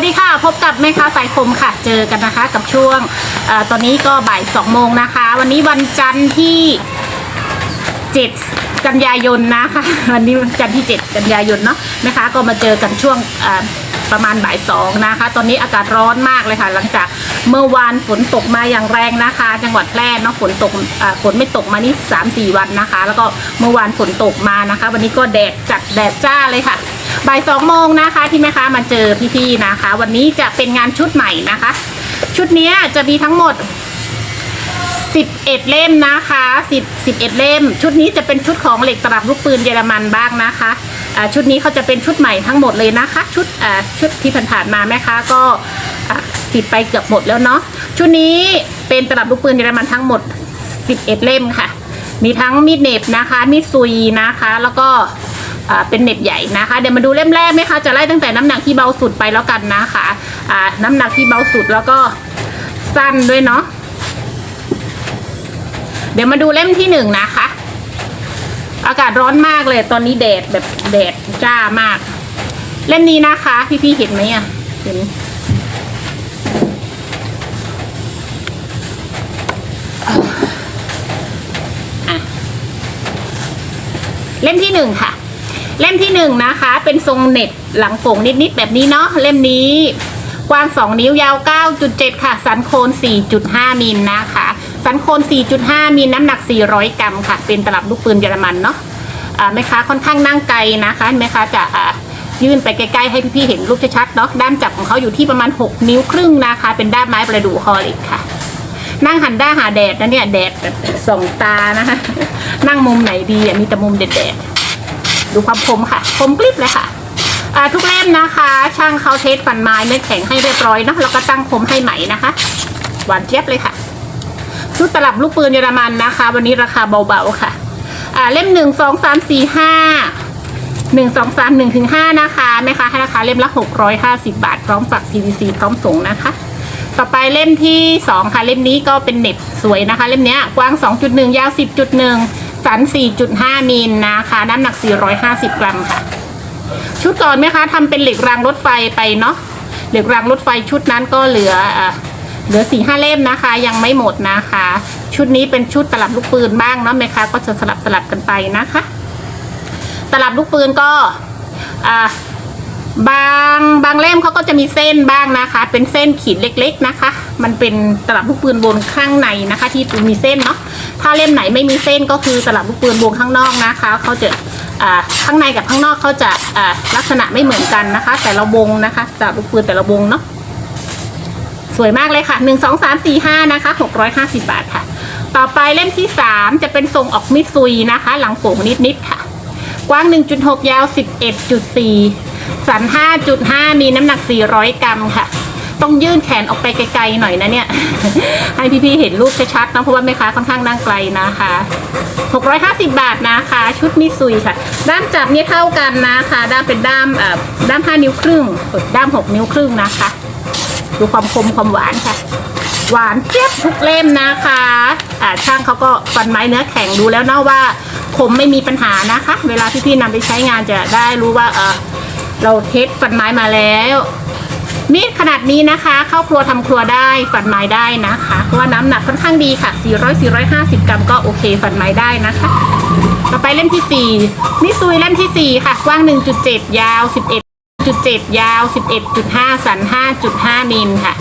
วัสดีค่ะพบกับแม่ค้าสายคมค่ะเจอกันนะคะกับช่วงอตอนนี้ก็บ่ายสองโมงนะคะ วันนี้วันจันทร์ที่ 7 กันยายนนะคะ วันนี้วันจันทร์ที่ 7 กันยายนเนาะนะคะก็มาเจอกันช่วงประมาณบ่ายสองนะคะ ตอนนี้อากาศร้อนมากเลยค่ะ หลังจากเมื่อวานฝนตกมาอย่างแรงนะคะ จังหวัดแพร่เนาะฝนตกฝนไม่ตกมานี่สามสี่วันนะคะ แล้วก็เมื่อวานฝนตกมานะคะ วันนี้ก็แดดจัดแดดจ้าเลยค่ะ บ่ายสองโมงนะคะที่แม่ค้ามาเจอพี่ๆนะคะ วันนี้จะเป็นงานชุดใหม่นะคะ ชุดนี้จะมีทั้งหมด11เล่มนะคะ10 11เล่ม ชุดนี้จะเป็นชุดของเหล็กตลับลูกปืนเยอรมันบ้างนะคะชุดนี้เขาจะเป็นชุดใหม่ทั้งหมดเลยนะคะ ชุดชุดที่ผ่านๆมาแม่ค้าก็ติดไปเกือบหมดแล้วเนาะชุดนี้เป็นตลับลูกปืนเยอรมันทั้งหมด 11 เล่มค่ะ มีทั้งมีดเน็บนะคะ มีดซุยนะคะ แล้วก็ เป็นเน็บใหญ่นะคะ เดี๋ยวมาดูเล่มแรกไหมคะจะไล่ตั้งแต่น้ำหนักที่เบาสุดไปแล้วกันนะคะอ่าน้ำหนักที่เบาสุดแล้วก็สั้นด้วยเนาะเดี๋ยวมาดูเล่มที่หนึ่งนะคะ อากาศร้อนมากเลยตอนนี้แดดแบบแดดจ้ามาก เล่มนี้นะคะ พี่ๆเห็นไหมอะเห็นอะเล่มที่หนึ่งค่ะ เล่มที่หนึ่งนะคะ เป็นทรงเน็ตหลังโป่งนิดๆแบบนี้เนาะเล่มนี้กว้าง 2 นิ้วยาว 9.7 ค่ะ สันโคน 4.5 มิลนะคะ สันโคน 4.5 มิลน้ำหนัก 400 กรัมค่ะ เป็นตลับลูกปืนเยอรมันเนาะอ่าแม่ค้าค่อนข้างนั่งไกลนะคะแม่ค้าจะยื่นไปใกล้ๆ ให้พี่ๆเห็นรูปชัดๆเนาะด้ามจับของเขาอยู่ที่ประมาณ 6 นิ้วครึ่งนะคะ เป็นด้ามไม้ประดู่คอเล็กค่ะ นั่งหันด้าหาแดดนะเนี่ยแดดแบบส่องตานะคะ นั่งมุมไหนดีอะมีแต่มุมเด็ดๆ ดูความคมค่ะคมกริบเลยค่ะทุกเล่มนะคะ ช่างเขาเทสฟันไม้เม็ดแข็งให้เรียบร้อยนะแล้วก็ตั้งคมให้ใหม่นะคะ หวานเจี๊ยบเลยค่ะชุดตลับลูกปืนเยอรมันนะคะ วันนี้ราคาเบาๆค่ะอ่าเล่มหนึ่งสองสามสี่ห้าหนึ่งสองสามหนึ่งถึงห้านะคะแม่ค้าให้ราคาเล่มละหกร้อยห้าสิบาท พร้อมฝัก PVC พร้อมส่งนะคะ ต่อไปเล่มที่สองค่ะเล่มนี้ก็เป็นเน็บสวยนะคะ เล่มเนี้ยกว้าง2.1ยาว10.1 สัน 4.5 มิลนะคะ น้ำหนัก 450 กรัมค่ะ ชุดก่อนไหมคะทำเป็นเหล็กรางรถไฟไปเนาะเหล็กรางรถไฟชุดนั้นก็เหลืออะเหลือสี่ห้าเล่มนะคะ ยังไม่หมดนะคะ ชุดนี้เป็นชุดตลับลูกปืนบ้างเนาะแม่คะก็จะสลับสลับกันไปนะคะ ตลับลูกปืนก็อ่า บางบางเล่มเขาก็จะมีเส้นบ้างนะคะ เป็นเส้นขีดเล็ก ๆนะคะ มันเป็นตลับลูกปืนบนข้างในนะคะ ที่มีเส้นเนาะถ้าเล่มไหนไม่มีเส้นก็คือตลับลูกปืนวงข้างนอกนะคะเขาจะข้างในกับข้างนอกเขาจะลักษณะไม่เหมือนกันนะคะ แต่ละวงนะคะตลับลูกปืนแต่ละวงเนาะสวยมากเลยค่ะหนึ่งสองสามสี่ห้านะคะหกร้อยห้าสิบาทค่ะ ต่อไปเล่มที่สามจะเป็นทรงออกมิดซุยนะคะ หลังโป่งนิดๆค่ะ กว้าง 1.6 ยาว 11.4 สัน 5.5 มีน้ำหนัก 400 กรัมค่ะ ต้องยื่นแขนออกไปไกลๆหน่อยนะเนี่ย ให้พี่ๆเห็นรูปชัดๆนะเพราะว่าแม่ค้าค่อนข้างนั่งไกลนะคะ 650 บาทนะคะ ชุดมิซุยค่ะ ด้ามจับเนี่ยเท่ากันนะคะ ด้ามเป็นด้ามเอ่อด้าม 5 นิ้วครึ่งด้าม 6 นิ้วครึ่งนะคะ ดูความคมความหวานค่ะ หวานเจี๊ยบทุกเล่มนะคะอ่าช่างเขาก็ฟันไม้เนื้อแข็งดูแล้วเนาะว่าคมไม่มีปัญหานะคะ เวลาพี่ๆนำไปใช้งานจะได้รู้ว่าเออ เราเทสฟันไม้มาแล้วมีดขนาดนี้นะคะ เข้าครัวทำครัวได้ฟันไม้ได้นะคะ เพราะว่าน้ำหนักค่อนข้างดีค่ะ 400 450 กรัมก็โอเคฟันไม้ได้นะคะ ต่อไปเล่มที่ 4 มิซุยเล่มทีสี่ 4 ค่ะ กว้าง 1.7 ยาว 11.7 ยาว 11.5 สัน 5.5 มิลค่ะ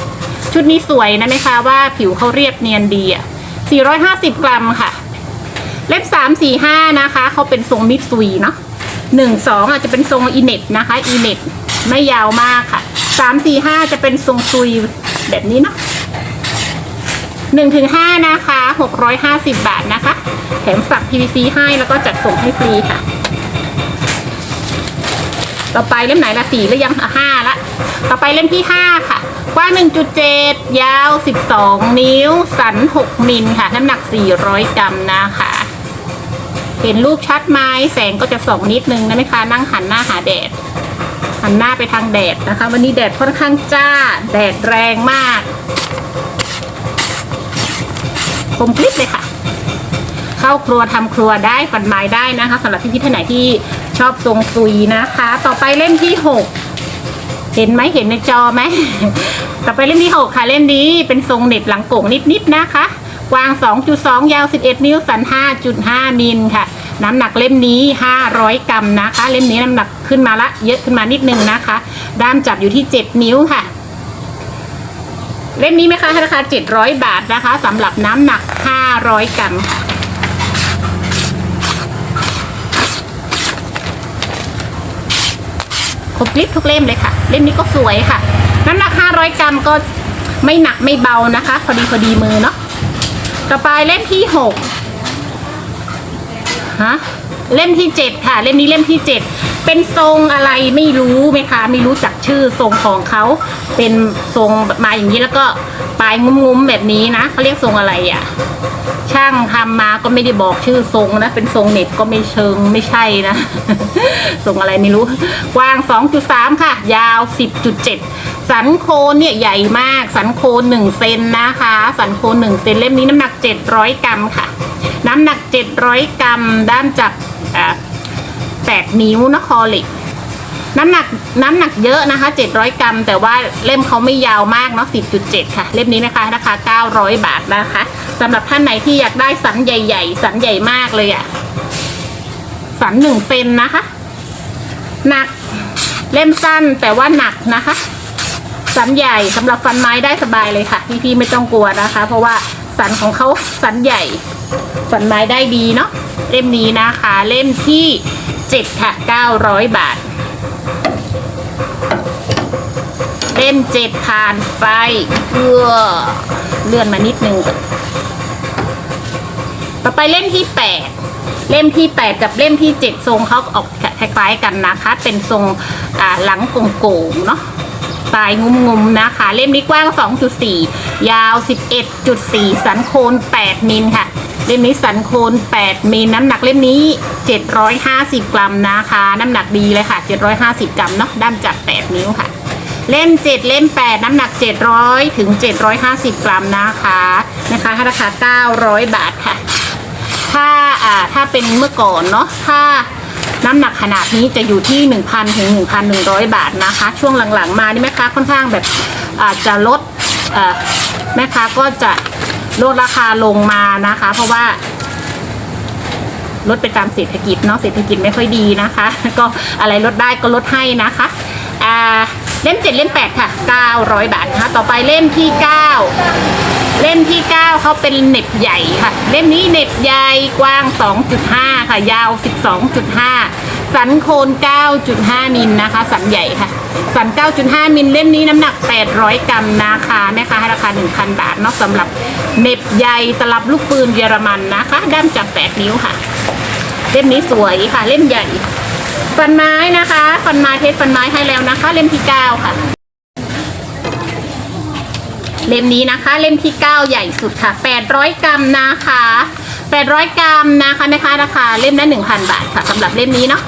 ชุดนี้สวยนะไหมคะว่าผิวเขาเรียบเนียนดีอะ 450 กรัมค่ะ เล็บ 3 4 5 นะคะเขาเป็นทรงมิดซุยเนาะ หนึ่งสองอาจจะเป็นทรงอีเน็ตนะคะอีเน็ตไม่ยาวมากค่ะสามสี่ห้าจะเป็นทรงซุยแบบนี้เนาะหนึ่งถึงห้านะคะหกร้อยห้าสิบบาทนะคะ แถมฝัก PVC ให้แล้วก็จัดส่งให้ฟรีค่ะต่อไปเล่มไหนละสี่หรือยังห้าละ ต่อไปเล่มที่ห้าค่ะ กว้าง1.7ยาว12นิ้ว สัน6มิลค่ะ น้ำหนัก400กรัมนะคะ เห็นรูปชัดไหมแสงก็จะส่องนิดนึงนะไหมคะนั่งหันหน้าหาแดด หันหน้าไปทางแดดนะคะ วันนี้แดดค่อนข้างจ้า แดดแรงมากคมคลิปเลยค่ะ เข้าครัวทำครัวได้ฝันไม้ได้นะคะสำหรับพี่ๆท่านไหนที่ชอบทรงซุยนะคะ ต่อไปเล่มที่หกเห็นไหมเห็นในจอไหมต่อไปเล่มที่หกค่ะเล่มนี้เป็นทรงเน็ตหลังโก่งนิดๆนะคะ กว้าง 2.2 ยาว 11 นิ้ว สัน 5.5 มิลค่ะ น้ำหนักเล่มนี้ 500 กรัมนะคะ เล่มนี้น้ำหนักขึ้นมาละเยอะขึ้นมานิดนึงนะคะ ด้ามจับอยู่ที่ 7 นิ้วค่ะ เล่มนี้ไหมคะราคา 700 บาทนะคะสำหรับน้ำหนัก 500 กรัมค่ะครบลิปทุกเล่มเลยค่ะ เล่มนี้ก็สวยค่ะ น้ำหนัก 500 กรัมก็ไม่หนักไม่เบานะคะ พอดีพอดีมือเนาะ ต่อไปเล่มที่หกฮะ เล่มที่เจ็ดค่ะ เล่มนี้เล่มที่เจ็ดเป็นทรงอะไรไม่รู้ไหมคะ ไม่รู้จักชื่อทรงของเขา เป็นทรงมาอย่างนี้แล้วก็ปลายงุ้มๆแบบนี้นะเขาเรียกทรงอะไรอะ ช่างทำมาก็ไม่ได้บอกชื่อทรงนะ เป็นทรงเน็ตก็ไม่เชิงไม่ใช่นะ ทรงอะไรไม่รู้ กว้าง 2.3 ค่ะ ยาว 10.7 สันโคนเนี่ยใหญ่มาก สันโคน1เซนนะคะ สันโคน1เซนเล่มนี้น้ำหนัก 700 กรัมค่ะ น้ำหนัก 700 กรัม ด้านจับ อ่า8นิ้วนะคอล็กน้ำหนักน้ำหนักเยอะนะคะ 700 กรัม แต่ว่าเล่มเขาไม่ยาวมากเนาะ 10.7 ค่ะ เล่มนี้นะคะราคา 900 บาทนะคะสำหรับท่านไหนที่อยากได้สันใหญ่ ๆ สันใหญ่มากเลยอะสันหนึ่งเซนนะคะ หนักเล่มสั้นแต่ว่าหนักนะคะ สันใหญ่สำหรับฟันไม้ได้สบายเลยค่ะ พี่ๆไม่ต้องกลัวนะคะ เพราะว่าสันของเขาสันใหญ่ ฟันไม้ได้ดีเนาะเล่มนี้นะคะ เล่มที่เจ็ดค่ะ900บาท เล่มเจ็ดผ่านไปเออเลื่อนมานิดนึง ต่อไปเล่มที่แปดเล่มที่แปดกับเล่มที่เจ็ดทรงเขาออกคล้ายๆกันนะคะ เป็นทรงอ่าหลังโก่งๆเนาะปลายงุมๆนะคะ เล่มนี้กว้าง 2.4 ยาว 11.4 สันโคน 8 มิลค่ะ เล่มนี้สันโคน8มิลน้ำหนักเล่มนี้ 750 กรัมนะคะ น้ำหนักดีเลยค่ะ 750 กรัมเนาะด้ามจับ8นิ้วค่ะ เล่ม 7 เล่ม 8 น้ำหนัก 700 ถึง 750 กรัมนะคะนะคะราคา 900 บาทค่ะ ถ้าอ่าถ้าเป็นเมื่อก่อนเนาะถ้าน้ำหนักขนาดนี้จะอยู่ที่ 1,000 ถึง 1,100 บาทนะคะ ช่วงหลังๆมานี่แม่ค้าค่อนข้างแบบอาจจะลดแม่ค้าก็จะ ลดราคาลงมานะคะ เพราะว่าลดไปตามเศรษฐกิจเนาะเศรษฐกิจไม่ค่อยดีนะคะ ก็อะไรลดได้ก็ลดให้นะคะอ่าเล่มเจ็ดเล่มแปดค่ะเก้าร้อยบาทนะคะต่อไปเล่มที่เก้า เล่มที่ 9เขาเป็นเน็บใหญ่ค่ะ เล่มนี้เน็บใหญ่กว้าง 2.5 ค่ะ ยาว 12.5 สันโคน 9.5 มิลนะคะ สันใหญ่ค่ะ สัน 9.5 มิลเล่มนี้น้ำหนัก 800 กรัมนะคะแม่ค้าให้ราคา 1,000 บาทเนาะสำหรับเน็บใหญ่ตลับลูกปืนเยอรมันนะคะ ด้ามจับ 8 นิ้วค่ะ เล่มนี้สวยค่ะ เล่มใหญ่ ฟันไม้นะคะ ฟันไม้เทสฟันไม้ให้แล้วนะคะ เล่มที่ 9 ค่ะ เล่มนี้นะคะ เล่มที่ 9 ใหญ่สุดค่ะ 800 กรัมนะคะ 800 กรัมนะคะนะคะราคาเล่มละ1,000 บาทค่ะสำหรับเล่มนี้เนาะ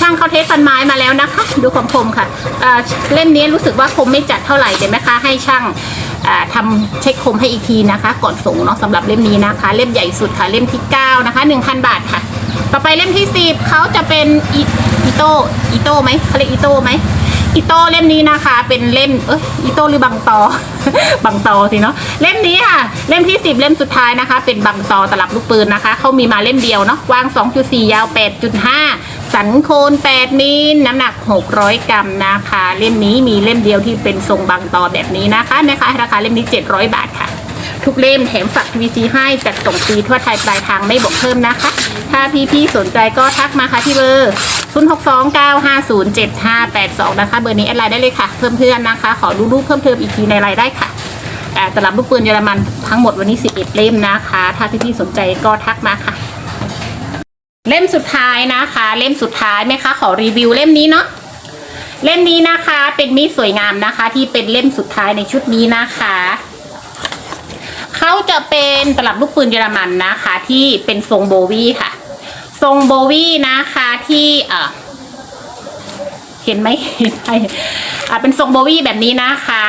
ช่างเขาเทสฟันไม้มาแล้วนะคะ ดูความคมค่ะเอ่อเล่มนี้รู้สึกว่าคมไม่จัดเท่าไหร่เดี๋ยแม่ค้าให้ช่างอ่าทำเช็คคมให้อีกทีนะคะ ก่อนส่งเนาะสำหรับเล่มนี้นะคะ เล่มใหญ่สุดค่ะเล่มที่ 9 นะคะ 1,000 บาทค่ะ ต่อไปเล่มที่10เขาจะเป็นอีอีโต้อีโต้ไหมเขาเรียกอีโต้ไหมอีโต้เล่มนี้นะคะ เป็นเล่มเอ้ยอีโต้หรือบังตอ บังตอสิเนาะเล่มนี้ค่ะ เล่มที่10เล่มสุดท้ายนะคะ เป็นบังตอตลับลูกปืนนะคะเขามีมาเล่มเดียวเนาะกว้าง 2.4 ยาว 8.5 สันโคน8มิลน้ำหนัก 600 กรัมนะคะ เล่มนี้มีเล่มเดียวที่เป็นทรงบังตอแบบนี้นะคะนะคะราคาเล่มนี้ 700 บาท ทุกเล่มแถมฝัก PVC ให้จัดส่งฟรีทั่วไทยปลายทางไม่บอกเพิ่มนะคะ ถ้าพี่ๆสนใจก็ทักมาค่ะที่เบอร์ 0629507582 นะคะ เบอร์นี้แอดไลน์ได้เลยค่ะ เพิ่มเพื่อนนะคะ ขอดูรูปเพิ่มเติมอีกทีในไลน์ได้ค่ะอ่ตลับลูกปืนเยอรมันทั้งหมดวันนี้ 11 เล่มนะคะ ถ้าพี่ๆสนใจก็ทักมาค่ะ เล่มสุดท้ายนะคะ เล่มสุดท้ายไหมคะ ขอรีวิวเล่มนี้เนาะเล่มนี้นะคะเป็นมีดสวยงามนะคะ ที่เป็นเล่มสุดท้ายในชุดนี้นะคะ เขาจะเป็นตลับลูกปืนเยอรมันนะคะที่เป็นทรงโบวี่ค่ะ ทรงโบวี่นะคะที่เออเห็นไหมเห็นไหมอ่าเป็นทรงโบวี่แบบนี้นะคะ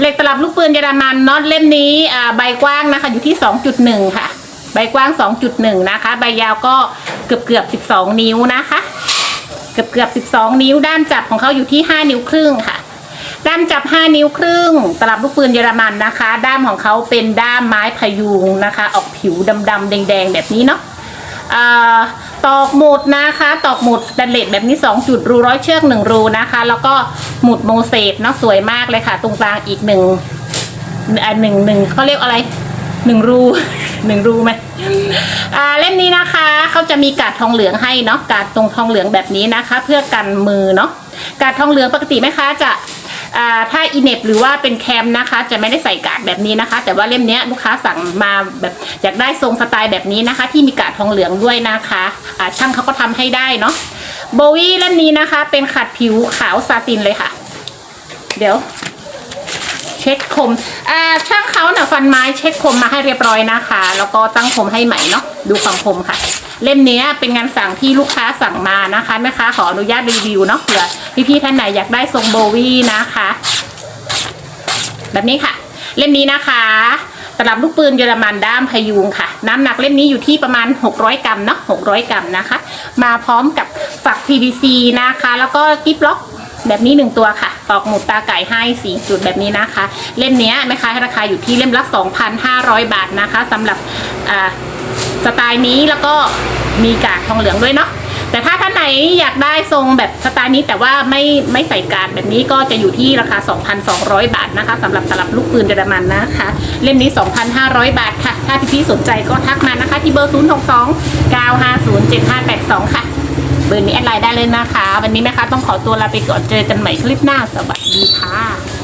เหล็กตลับลูกปืนเยอรมันน็อตเล่มนี้ใบกว้างนะคะ อยู่ที่ 2.1 ค่ะ ใบกว้าง 2.1 นะคะ ใบยาวก็เกือบเกือบๆ12 นิ้วนะคะ เกือบเกือบๆ12 นิ้วด้ามจับของเขาอยู่ที่ 5 นิ้วครึ่งค่ะ ด้ามจับ 5 นิ้วครึ่ง ตลับลูกปืนเยอรมันนะคะ ด้ามของเขาเป็นด้ามไม้พยุงนะคะ ออกผิวดำๆแดงๆ แบบนี้เนาะตอกหมุดนะคะ ตอกหมุดดันเลดแบบนี้ 2 จุดรูร้อยเชือก 1 รูนะคะ แล้วก็หมุดโมเสสเนาะสวยมากเลยค่ะ ตรงกลางอีกหนึ่งอันหนึ่งหนึ่งเขาเรียกอะไรหนึ่งรูหนึ่งรูไหมอ่าเล่มนี้นะคะเขาจะมีกาดทองเหลืองให้เนาะกาดตรงทองเหลืองแบบนี้นะคะ เพื่อกันมือเนาะกาดทองเหลืองปกติไหมคะจะ ถ้าอินเนบหรือว่าเป็นแคมนะคะ จะไม่ได้ใส่กาดแบบนี้นะคะ แต่ว่าเล่มนี้ลูกค้าสั่งมาแบบอยากได้ทรงสไตล์แบบนี้นะคะ ที่มีกาดทองเหลืองด้วยนะคะอ่าช่างเขาก็ทำให้ได้เนาะโบวี่เล่มนี้นะคะ เป็นขัดผิวขาวซาตินเลยค่ะ เดี๋ยวเช็คคมอ่าช่างเขาเน่ะฟันไม้เช็คคมมาให้เรียบร้อยนะคะ แล้วก็ตั้งคมให้ใหม่เนาะดูความคมค่ะ เล่มนี้เป็นงานสั่งที่ลูกค้าสั่งมานะคะแม่ค้าขออนุญาตรีวิวเนาะเผื่อพี่ๆท่านไหนอยากได้ทรงโบวี่นะคะ แบบนี้ค่ะ เล่มนี้นะคะตลับลูกปืนเยอรมันด้ามพยุงค่ะ น้ำหนักเล่มนี้อยู่ที่ประมาณ 600 กรัมเนาะ600 กรัมนะคะ มาพร้อมกับฝัก PVC นะคะ แล้วก็กิ๊บล็อกแบบนี้หนึ่งตัวค่ะ ตอกหมุดตาไก่ให้สีจุดแบบนี้นะคะ เล่มนี้แม่ค้าให้ราคาอยู่ที่เล่มละ 2,500 บาทนะคะสำหรับอ่า สไตล์นี้แล้วก็มีกากทองเหลืองด้วยเนาะแต่ถ้าท่านไหนอยากได้ทรงแบบสไตล์นี้แต่ว่าไม่ไม่ใส่กาดแบบนี้ก็จะอยู่ที่ราคา 2,200 บาทนะคะสำหรับตลับลูกปืนเยอรมันนะคะ เล่มนี้ 2,500 บาทค่ะ ถ้าพี่ๆสนใจก็ทักมานะคะ ที่เบอร์ 062 950 7582 ค่ะ เบอร์นี้แอดไลน์ได้เลยนะคะ วันนี้แม่ค้าต้องขอตัวลาไปก่อนเจอกันใหม่คลิปหน้าสวัสดีค่ะ